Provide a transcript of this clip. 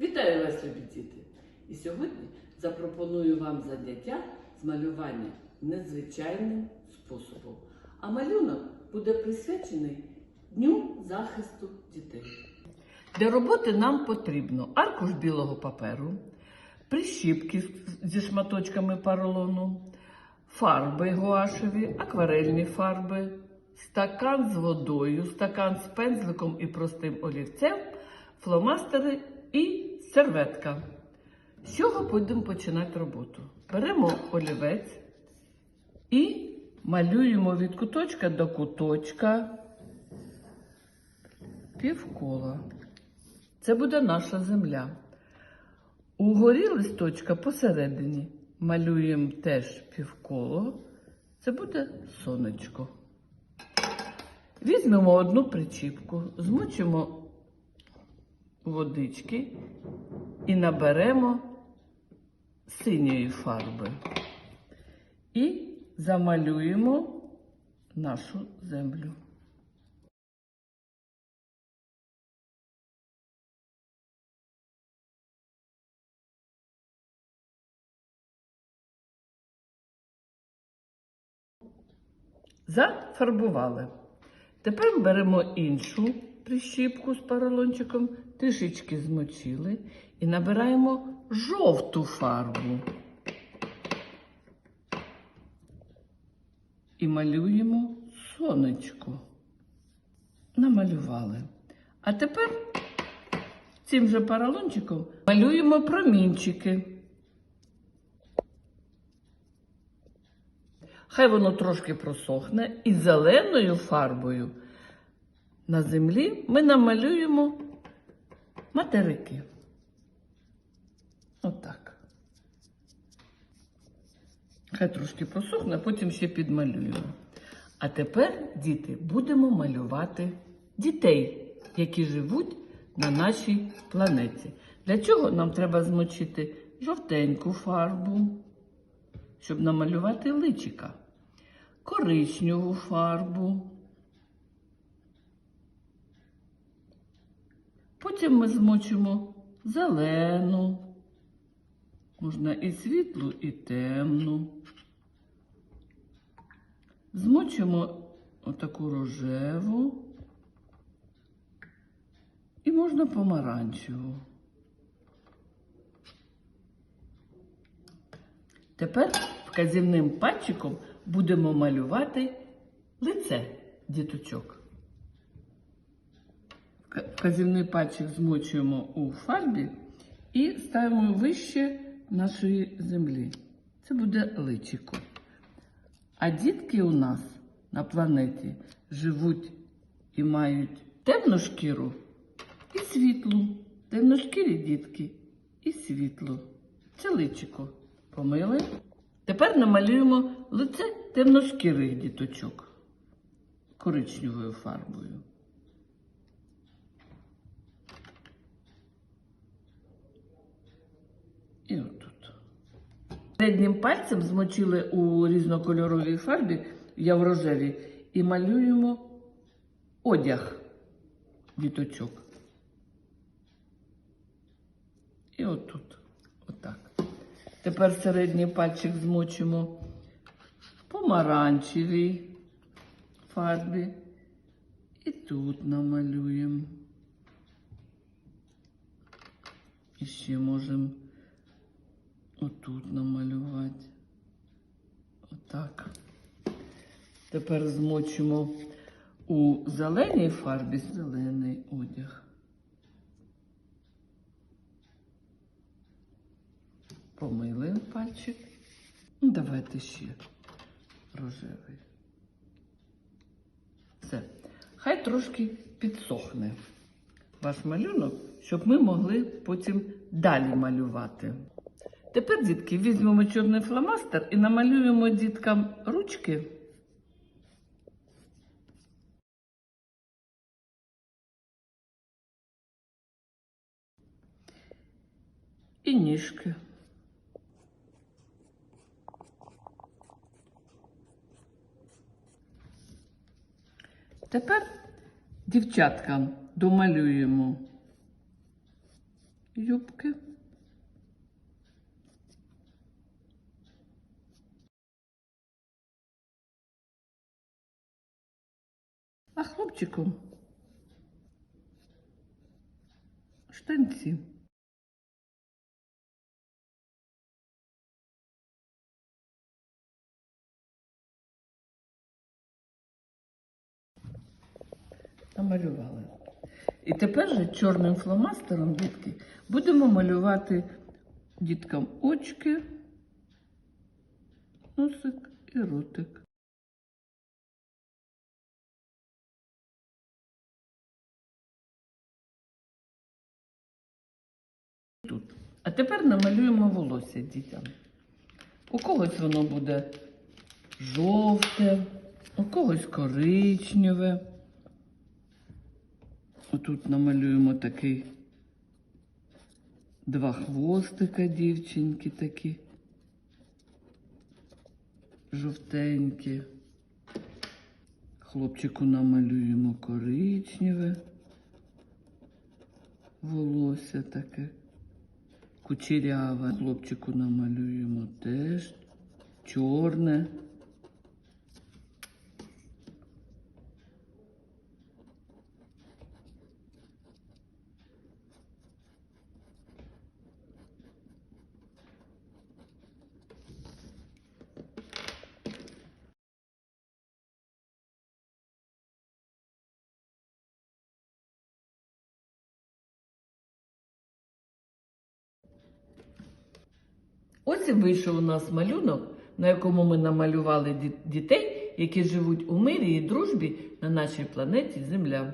Вітаю вас, любі діти! І сьогодні запропоную вам заняття з малювання незвичайним способом. А малюнок буде присвячений Дню захисту дітей. Для роботи нам потрібно аркуш білого паперу, прищіпки зі шматочками поролону, фарби гуашеві, акварельні фарби, стакан з водою, стакан з пензликом і простим олівцем, фломастери і серветка. З чого будемо починати роботу? Беремо олівець і малюємо від куточка до куточка півкола. Це буде наша земля. Угорі листочка посередині малюємо теж півколо. Це буде сонечко. Візьмемо одну причіпку, змочимо водички і наберемо синьої фарби. І замалюємо нашу землю. Зафарбували. Тепер беремо іншу прищіпку з поролончиком, трішечки змочили і набираємо жовту фарбу. І малюємо сонечко. Намалювали. А тепер цим же поролончиком малюємо промінчики. Хай воно трошки просохне і зеленою фарбою на землі ми намалюємо материки. Отак. Хай трошки просохне, потім ще підмалюємо. А тепер, діти, будемо малювати дітей, які живуть на нашій планеті. Для чого нам треба змочити жовтеньку фарбу, щоб намалювати личика, коричневу фарбу. Потім ми змочимо зелену, можна і світлу, і темну. Змочимо отаку рожеву і можна помаранчеву. Тепер вказівним пальчиком будемо малювати лице діточок. Вказівний пальчик змочуємо у фарбі і ставимо вище нашої землі. Це буде личико. А дітки у нас на планеті живуть і мають темну шкіру і світлу. Темношкірі дітки і світло. Це личико. Помили. Тепер намалюємо лице темношкірих діточок коричневою фарбою. І отут. Середнім пальцем змочили у різнокольоровій фарбі, я в рожевій, і малюємо одяг діточок. І отут. Отак. Тепер середній пальчик змочимо в помаранчевій фарбі. І тут намалюємо. І ще можемо отут намалювати. Отак. Тепер змочимо у зеленій фарбі зелений одяг. Помили пальчик. Давайте ще рожевий. Все. Хай трошки підсохне ваш малюнок, щоб ми могли потім далі малювати. Тепер, дітки, візьмемо чорний фломастер і намалюємо діткам ручки. І ніжки. Тепер дівчаткам домалюємо юбки. А хлопчику штанці. Намалювали. І тепер же чорним фломастером, дітки, будемо малювати діткам очки, носик і ротик. Тут. А тепер намалюємо волосся дітям. У когось воно буде жовте, у когось коричневе. Отут намалюємо такий два хвостика дівчинки такі. Жовтенькі. Хлопчику намалюємо коричневе. Волосся таке. Кучеряве. Хлопчику намалюємо теж чорне. Ось і вийшов у нас малюнок, на якому ми намалювали дітей, які живуть у мирі і дружбі на нашій планеті Земля.